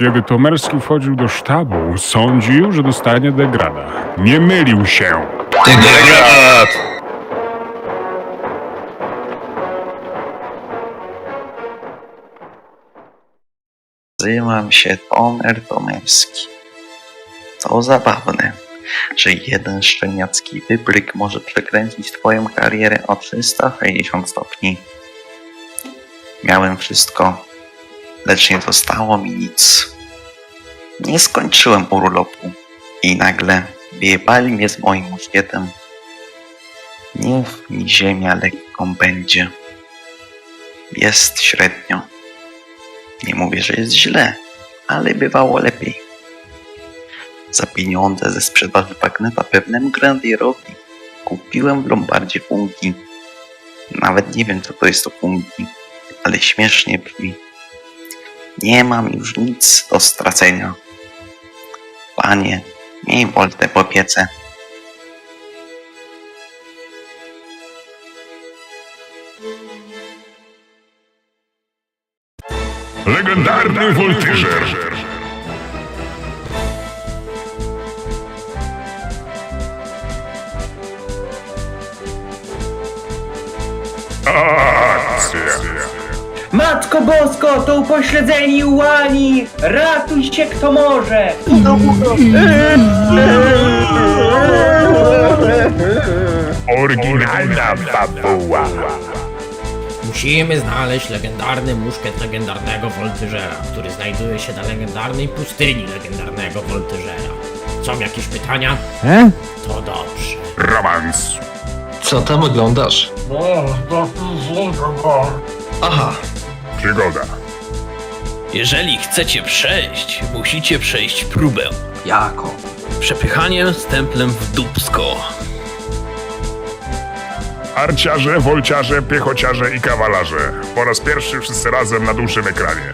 Kiedy Tomerski wchodził do sztabu, sądził, że dostanie degrada. Nie mylił się. Degrad! Nazywam się Tomer Tomerski. To zabawne, że jeden szczeniacki wybryk może przekręcić twoją karierę o 360 stopni. Miałem wszystko, lecz nie zostało mi nic. Nie skończyłem urlopu i nagle wyjebali mnie z moim muszkietem. Niech mi ziemia lekką będzie. Jest średnio. Nie mówię, że jest źle, ale bywało lepiej. Za pieniądze ze sprzedaży bagneta pewnemu grandierowi kupiłem w Lombardzie funki. Nawet nie wiem, co to jest to funki, ale śmiesznie brzmi. Nie mam już nic do stracenia. Panie, miej woltę po piece. Legendarny Voltyżer. Akcja. Matko Bosko, to upośledzeni ułani! Ratuj się kto może! Oryginalna fabuła. Musimy znaleźć legendarny muszkiet legendarnego Voltyżera, który znajduje się na legendarnej pustyni legendarnego Voltyżera. Są jakieś pytania? E? To dobrze. Romans. Co tam oglądasz? Aha, Przygoda. Jeżeli chcecie przejść, musicie przejść próbę. jako? Przepychaniem stemplem w dubsko. Arciarze, wolciarze, piechociarze i kawalarze. Po raz pierwszy wszyscy razem na dużym ekranie.